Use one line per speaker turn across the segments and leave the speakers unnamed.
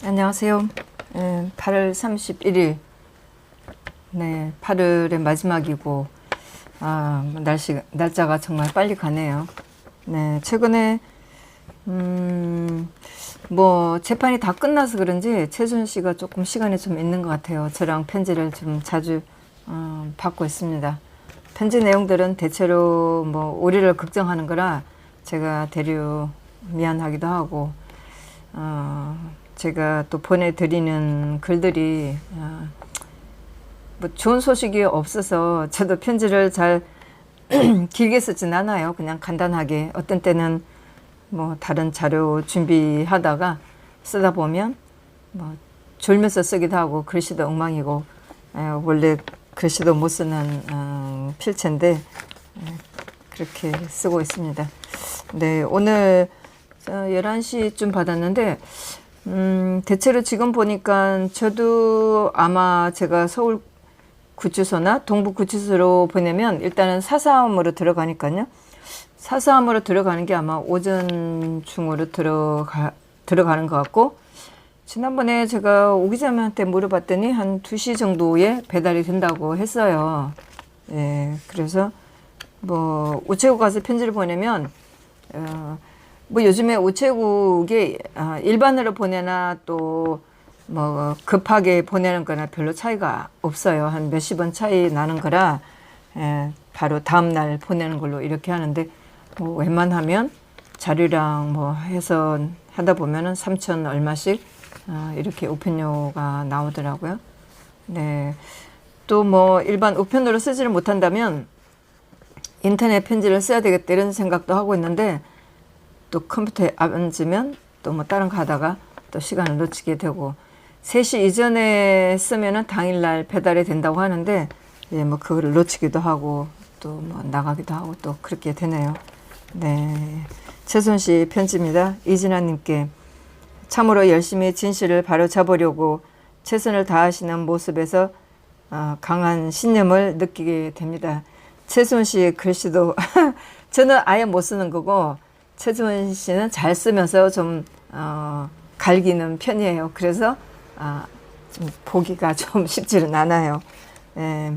안녕하세요. 예, 8월 31일. 네, 8월의 마지막이고, 아, 날씨, 날짜가 정말 빨리 가네요. 네, 최근에, 음, 뭐, 재판이 다 끝나서 그런지 최준 씨가 조금 시간이 좀 있는 것 같아요. 저랑 편지를 좀 자주, 어, 받고 있습니다. 편지 내용들은 대체로 뭐, 우리를 걱정하는 거라 제가 대류 미안하기도 하고, 어, 제가 또 보내드리는 글들이 어, 뭐 좋은 소식이 없어서 저도 편지를 잘 길게 쓰진 않아요. 그냥 간단하게 어떤 때는 뭐 다른 자료 준비하다가 쓰다 보면 뭐 졸면서 쓰기도 하고 글씨도 엉망이고 에, 원래 글씨도 못 쓰는 어, 필체인데 에, 그렇게 쓰고 있습니다. 네 오늘 어, 11시쯤 받았는데 음, 대체로 지금 보니까 저도 아마 제가 서울 구치소나 동부 구치소로 보내면 일단은 사사함으로 들어가니까요. 사사함으로 들어가는 게 아마 오전 중으로 들어가, 들어가는 것 같고, 지난번에 제가 오 기자님한테 물어봤더니 한 2시 정도에 배달이 된다고 했어요. 예, 그래서 뭐 우체국 가서 편지를 보내면, 어, 뭐 요즘에 우체국이 아, 일반으로 보내나 또 뭐 급하게 보내는 거나 별로 차이가 없어요. 한 몇십 원 차이 나는 거라 예, 바로 다음 날 보내는 걸로 이렇게 하는데 뭐 웬만하면 자료랑 뭐 해서 하다 보면은 3천 얼마씩 아, 이렇게 우편료가 나오더라고요. 네. 또 뭐 일반 우편으로 쓰지를 못한다면 인터넷 편지를 써야 되겠다 이런 생각도 하고 있는데 또 컴퓨터에 앉으면 또 뭐 다른 거 하다가 또 시간을 놓치게 되고 3시 이전에 쓰면은 당일날 배달이 된다고 하는데 예, 뭐 그거를 놓치기도 하고 또 뭐 나가기도 하고 또 그렇게 되네요. 네. 최순 씨 편지입니다. 이진아 님께 참으로 열심히 진실을 바로 잡으려고 최선을 다하시는 모습에서 어, 강한 신념을 느끼게 됩니다. 최순 씨의 글씨도 저는 아예 못 쓰는 거고 최지원 씨는 잘 쓰면서 좀 어, 갈기는 편이에요. 그래서 아, 좀 보기가 좀 쉽지는 않아요. 예.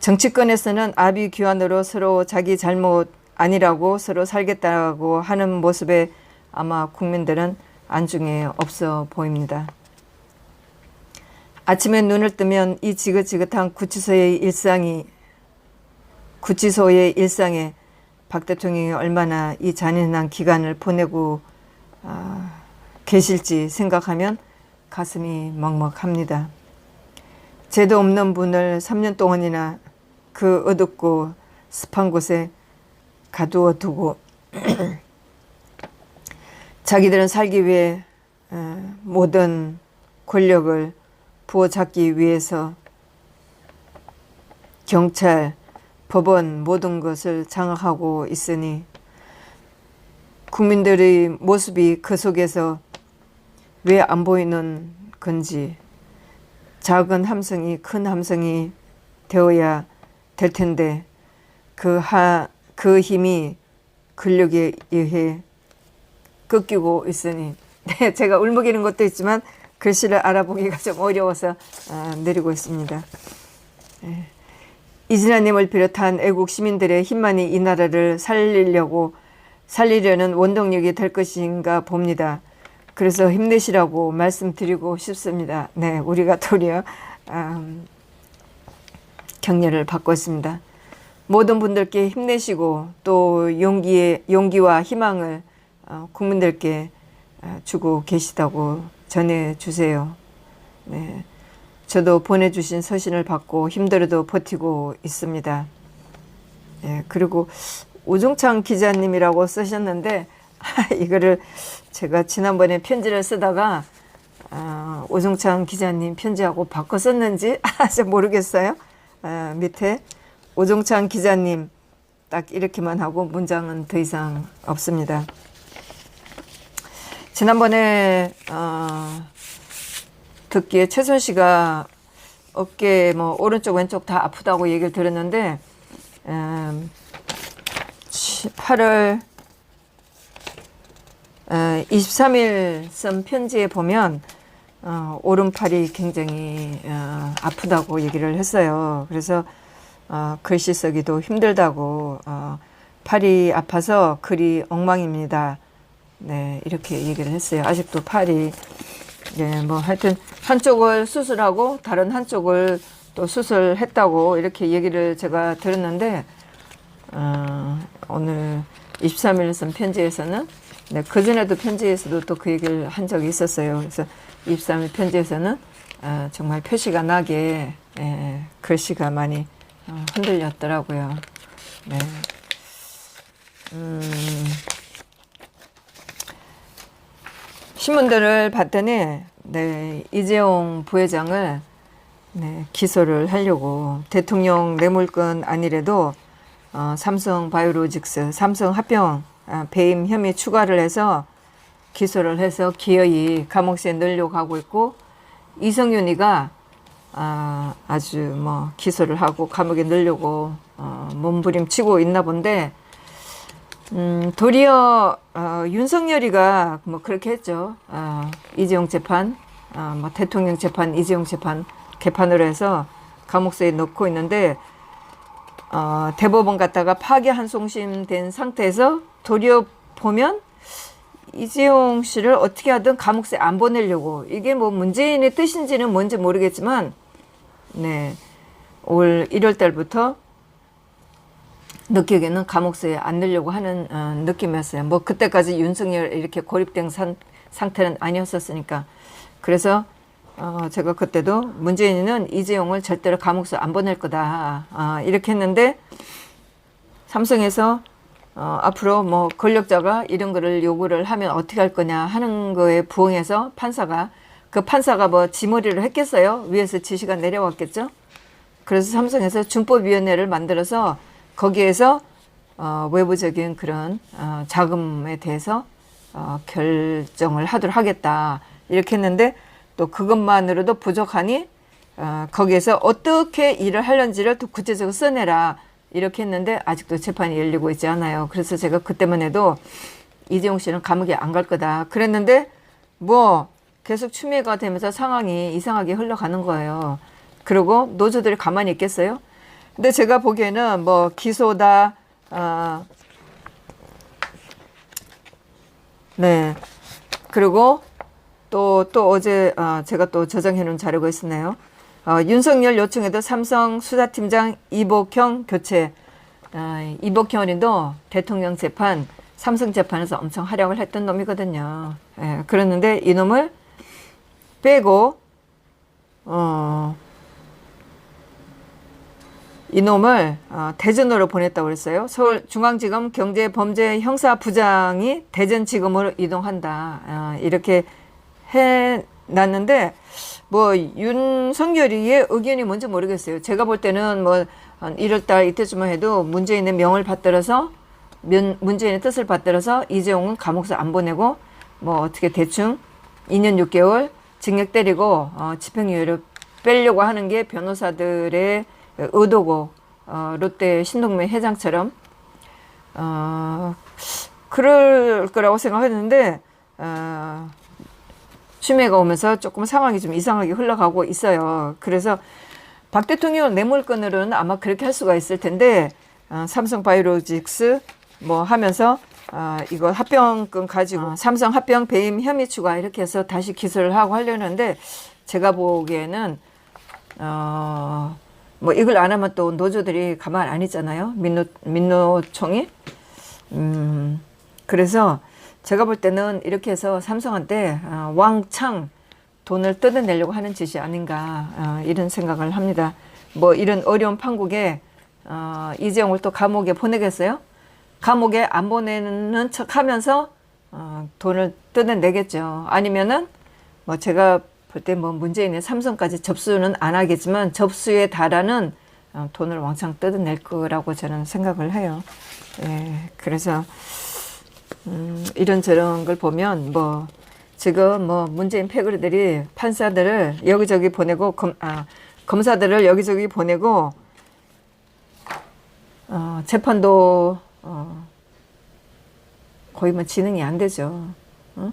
정치권에서는 아비 규환으로 서로 자기 잘못 아니라고 서로 살겠다고 하는 모습에 아마 국민들은 안중에 없어 보입니다. 아침에 눈을 뜨면 이 지긋지긋한 구치소의 일상이 구치소의 일상에 박 대통령이 얼마나 이 잔인한 기간을 보내고 아, 계실지 생각하면 가슴이 먹먹합니다. 죄도 없는 분을 3년 동안이나 그 어둡고 습한 곳에 가두어 두고 자기들은 살기 위해 어, 모든 권력을 부어잡기 위해서 경찰, 법원 모든 것을 장악하고 있으니 국민들의 모습이 그 속에서 왜 안 보이는 건지 작은 함성이 큰 함성이 되어야 될 텐데 그 하, 그 힘이 근력에 의해 꺾이고 있으니 네, 제가 울먹이는 것도 있지만 글씨를 알아보기가 좀 어려워서 아, 내리고 있습니다. 네. 이진아님을 비롯한 애국 시민들의 힘만이 이 나라를 살리려고 살리려는 원동력이 될 것인가 봅니다. 그래서 힘내시라고 말씀드리고 싶습니다. 네, 우리가 도리어 음, 격려를 받고 있습니다. 모든 분들께 힘내시고 또 용기의 용기와 희망을 어, 국민들께 어, 주고 계시다고 전해 주세요. 네. 저도 보내주신 서신을 받고 힘들어도 버티고 있습니다. 예, 그리고 오종창 기자님이라고 쓰셨는데 이거를 제가 지난번에 편지를 쓰다가 어, 오종창 기자님 편지하고 바꿔 썼는지 아직 모르겠어요. 어, 밑에 오종창 기자님 딱 이렇게만 하고 문장은 더 이상 없습니다. 지난번에 어, 듣기에 최순 씨가 어깨 뭐 오른쪽 왼쪽 다 아프다고 얘기를 들었는데 음, 8월 어, 23일 쓴 편지에 보면 어, 오른팔이 굉장히 어, 아프다고 얘기를 했어요. 그래서 어, 글씨 쓰기도 힘들다고 어, 팔이 아파서 글이 엉망입니다. 네 이렇게 얘기를 했어요. 아직도 팔이 네, 뭐 하여튼 한쪽을 수술하고 다른 한쪽을 또 수술했다고 이렇게 얘기를 제가 들었는데 어, 오늘 23일 쓴 편지에서는 네, 그 전에도 편지에서도 또 그 얘기를 한 적이 있었어요. 그래서 23일 편지에서는 어, 정말 표시가 나게 예, 글씨가 많이 어, 흔들렸더라고요. 네. 음, 신문들을 봤더니 네, 이재용 부회장을 네, 기소를 하려고 대통령 뇌물건 아니래도 어, 삼성 바이오로직스, 삼성 합병 아, 배임 혐의 추가를 해서 기소를 해서 기어이 감옥에 넣으려고 하고 있고 이성윤이가 아, 아주 뭐 기소를 하고 감옥에 넣으려고 어, 몸부림치고 있나 본데 음, 도리어 어, 윤석열이가 뭐 그렇게 했죠. 어, 이재용 재판, 어, 뭐 대통령 재판, 이재용 재판 개판으로 해서 감옥서에 넣고 있는데 어, 대법원 갔다가 파기환송심 된 상태에서 도리어 보면 이재용 씨를 어떻게 하든 감옥에 안 보내려고 이게 뭐 문재인의 뜻인지는 뭔지 모르겠지만 네. 올 1월 달부터 느끼기에는 감옥서에 안 넣으려고 하는 어, 느낌이었어요. 뭐 그때까지 윤석열 이렇게 고립된 산, 상태는 아니었었으니까. 그래서 어, 제가 그때도 문재인은 이재용을 절대로 감옥서 안 보낼 거다. 어, 이렇게 했는데 삼성에서 어, 앞으로 뭐 권력자가 이런 거를 요구를 하면 어떻게 할 거냐 하는 거에 부응해서 판사가 그 판사가 뭐 지머리를 했겠어요? 위에서 지시가 내려왔겠죠? 그래서 삼성에서 준법위원회를 만들어서 거기에서 어, 외부적인 그런 어, 자금에 대해서 어, 결정을 하도록 하겠다 이렇게 했는데 또 그것만으로도 부족하니 어, 거기에서 어떻게 일을 하려는지를 또 구체적으로 써내라 이렇게 했는데 아직도 재판이 열리고 있지 않아요. 그래서 제가 그때만 해도 이재용 씨는 감옥에 안 갈 거다 그랬는데 뭐 계속 추미애가 되면서 상황이 이상하게 흘러가는 거예요. 그리고 노조들이 가만히 있겠어요? 근데 제가 보기에는 뭐 기소다, 어, 네. 그리고 또, 또 어제, 어, 제가 또 저장해 놓은 자료가 있었네요. 어, 윤석열 요청에도 삼성 수사팀장 이복형 교체. 어, 이복형이도 대통령 재판, 삼성 재판에서 엄청 활약을 했던 놈이거든요. 예, 그랬는데 이놈을 빼고, 어, 이놈을 어, 대전으로 보냈다고 그랬어요. 서울중앙지검 경제범죄 형사부장이 대전지검으로 이동한다. 어, 이렇게 해놨는데 뭐 윤석열이의 의견이 뭔지 모르겠어요. 제가 볼 때는 뭐 1월달 이때쯤만 해도 문재인의 명을 받들어서 문재인의 뜻을 받들어서 이재용은 감옥서 안 보내고 뭐 어떻게 대충 2년 6개월 징역 때리고 어, 집행유예를 빼려고 하는 게 변호사들의 의도고 어, 롯데 신동민 회장처럼 어, 그럴 거라고 생각했는데 어, 취매가 오면서 조금 상황이 좀 이상하게 흘러가고 있어요. 그래서 박 대통령 뇌물건으로는 아마 그렇게 할 수가 있을 텐데 어, 삼성 바이오로직스 뭐 하면서 어, 이거 합병권 가지고 삼성 합병 배임 혐의 추가 이렇게 해서 다시 기소를 하고 하려는데 제가 보기에는 어, 뭐 이걸 안 하면 또 노조들이 가만 안 있잖아요. 민노 민노총이. 음 그래서 제가 볼 때는 이렇게 해서 삼성한테 어, 왕창 돈을 뜯어내려고 하는 짓이 아닌가 어, 이런 생각을 합니다. 뭐 이런 어려운 판국에 어, 이재용을 또 감옥에 보내겠어요? 감옥에 안 보내는 척하면서 어, 돈을 뜯어내겠죠. 아니면은 뭐 제가 볼 때 뭐 문재인의 삼성까지 접수는 안 하겠지만 접수에 달하는 어, 돈을 왕창 뜯어낼 거라고 저는 생각을 해요. 예, 그래서 음, 이런저런 걸 보면 뭐 지금 뭐 문재인 패거리들이 판사들을 여기저기 보내고 검, 아, 검사들을 여기저기 보내고 어, 재판도 어, 거의 뭐 진행이 안 되죠. 어?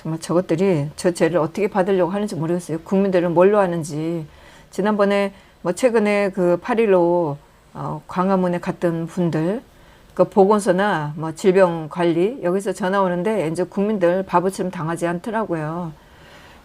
정말 저것들이 저 죄를 어떻게 받으려고 하는지 모르겠어요. 국민들은 뭘로 하는지. 지난번에 뭐 최근에 그8.15 어, 광화문에 갔던 분들 그 보건소나 뭐 질병 관리 여기서 전화 오는데 이제 국민들 바보처럼 당하지 않더라고요.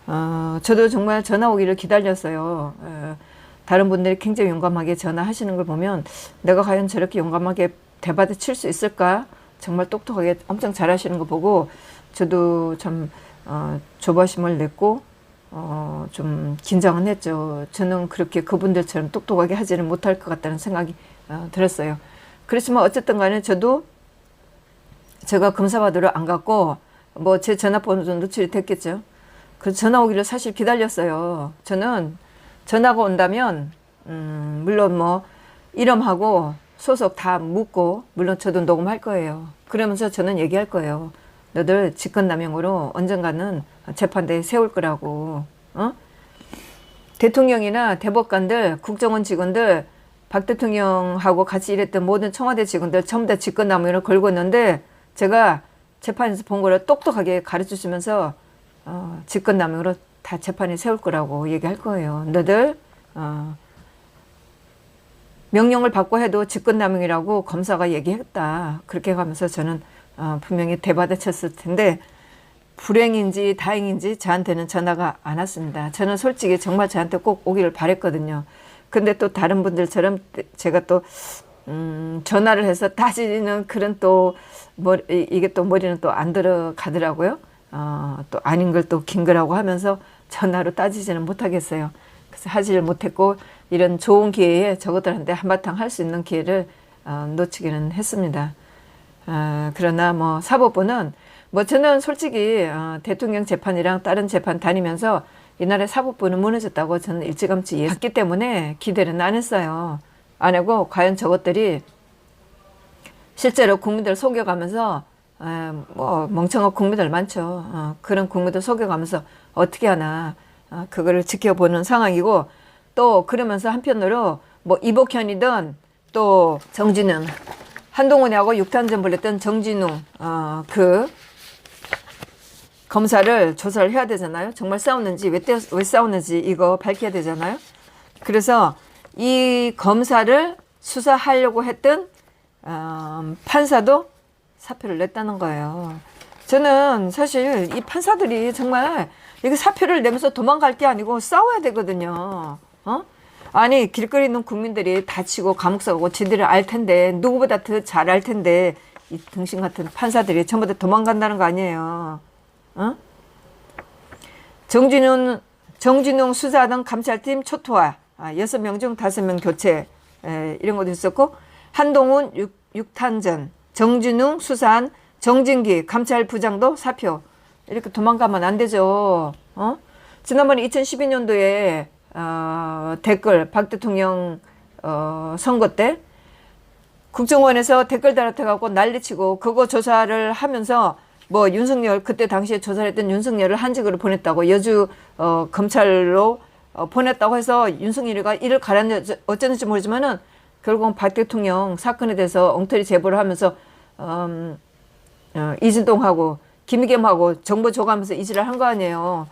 어, 저도 정말 전화 오기를 기다렸어요. 어, 다른 분들이 굉장히 용감하게 전화하시는 걸 보면 내가 과연 저렇게 용감하게 대받아 칠수 있을까? 정말 똑똑하게 엄청 잘하시는 거 보고 저도 참 어, 조바심을 냈고 어, 좀 긴장은 했죠. 저는 그렇게 그분들처럼 똑똑하게 하지는 못할 것 같다는 생각이 어, 들었어요. 그렇지만 어쨌든 간에 저도 제가 검사 받으러 안 갔고 뭐 제 전화번호도 노출이 됐겠죠. 그 전화 오기를 사실 기다렸어요. 저는 전화가 온다면 음, 물론 뭐 이름하고 소속 다 묻고 물론 저도 녹음할 거예요. 그러면서 저는 얘기할 거예요. 너들 직권남용으로 언젠가는 재판대에 세울 거라고. 어? 대통령이나 대법관들, 국정원 직원들, 박 대통령하고 같이 일했던 모든 청와대 직원들 전부 다 직권남용으로 걸고 있는데 제가 재판에서 본 거를 똑똑하게 가르쳐 주면서 어, 직권남용으로 다 재판에 세울 거라고 얘기할 거예요. 너들 어, 명령을 받고 해도 직권남용이라고 검사가 얘기했다. 그렇게 가면서 저는 어, 분명히 대받아쳤을 텐데 불행인지 다행인지 저한테는 전화가 안 왔습니다. 저는 솔직히 정말 저한테 꼭 오기를 바랬거든요. 근데 또 다른 분들처럼 제가 또 음, 전화를 해서 따지는 그런 또 머리, 이게 또 머리는 또 안 들어가더라고요. 어, 또 아닌 걸 또 긴 거라고 하면서 전화로 따지지는 못하겠어요. 그래서 하지를 못했고 이런 좋은 기회에 저것들한테 한바탕 할 수 있는 기회를 어, 놓치기는 했습니다. 어, 그러나 뭐 사법부는 뭐 저는 솔직히 어, 대통령 재판이랑 다른 재판 다니면서 이날의 사법부는 무너졌다고 저는 일찌감치 예했기 때문에 기대는 안 했어요. 안 하고 과연 저것들이 실제로 국민들 속여가면서 에, 뭐 멍청한 국민들 많죠. 어, 그런 국민들 속여가면서 어떻게 하나 어, 그거를 지켜보는 상황이고 또 그러면서 한편으로 뭐 이복현이든 또 정진웅 한동훈이하고 육탄전 벌렸던 정진웅 어, 그 검사를 조사를 해야 되잖아요. 정말 싸웠는지 왜, 때, 왜 싸웠는지 이거 밝혀야 되잖아요. 그래서 이 검사를 수사하려고 했던 어, 판사도 사표를 냈다는 거예요. 저는 사실 이 판사들이 정말 이게 사표를 내면서 도망갈 게 아니고 싸워야 되거든요. 어? 아니 길거리 있는 국민들이 다치고 감옥 사고 지들을 알 텐데 누구보다 더 잘 알 텐데 이 등신 같은 판사들이 전부 다 도망간다는 거 아니에요. 어? 정진웅 정진웅 수사단 감찰팀 초토화 아, 여섯 명 중 다섯 명 교체 에, 이런 것도 있었고 한동훈 육, 육탄전 정진웅 수사한 정진기 감찰부장도 사표 이렇게 도망가면 안 되죠. 어? 지난번에 2012년도에 어, 댓글 박 대통령 어, 선거 때 국정원에서 댓글 달아태갖고 난리치고 그거 조사를 하면서 뭐 윤석열 그때 당시에 조사를 했던 윤석열을 한직으로 보냈다고 여주 어, 검찰로 어, 보냈다고 해서 윤석열이가 이를 가랐는지 어쩌는지 모르지만은 결국은 박 대통령 사건에 대해서 엉터리 제보를 하면서 음, 어, 이진동하고 김의겸하고 정보 줘가면서 이지를 한거 아니에요.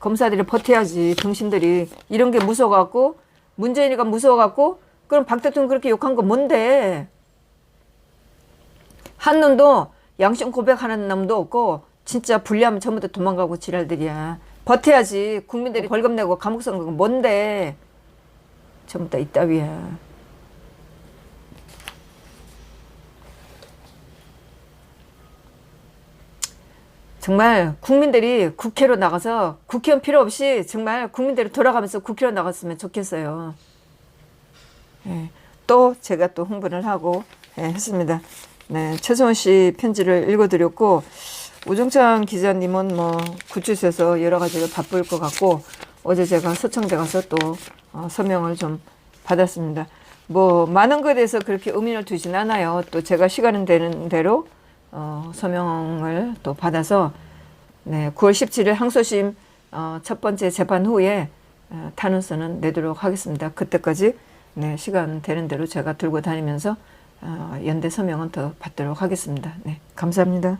검사들이 버텨야지 등신들이. 이런 게 무서워갖고 문재인이가 무서워갖고 그럼 박 대통령 그렇게 욕한 거 뭔데? 한 놈도 양심 고백하는 놈도 없고 진짜 불리하면 전부 다 도망가고 지랄들이야. 버텨야지. 국민들이 벌금 내고 감옥 선거 뭔데? 전부 다 이따위야 정말 국민들이 국회로 나가서 국회의원 필요 없이 정말 국민들이 돌아가면서 국회로 나갔으면 좋겠어요. 예, 또 제가 또 홍보를 하고 예, 했습니다. 네, 최소원 씨 편지를 읽어드렸고 우정찬 기자님은 뭐 구치소에서 여러 가지로 바쁠 것 같고 어제 제가 서청대 가서 또 어, 서명을 좀 받았습니다. 뭐 많은 것에 대해서 그렇게 의미를 두진 않아요. 또 제가 시간 되는 대로 어, 서명을 또 받아서 네, 9월 17일 항소심 어, 첫 번째 재판 후에 어, 탄원서는 내도록 하겠습니다. 그때까지 네, 시간 되는 대로 제가 들고 다니면서 어, 연대 서명은 더 받도록 하겠습니다. 네, 감사합니다.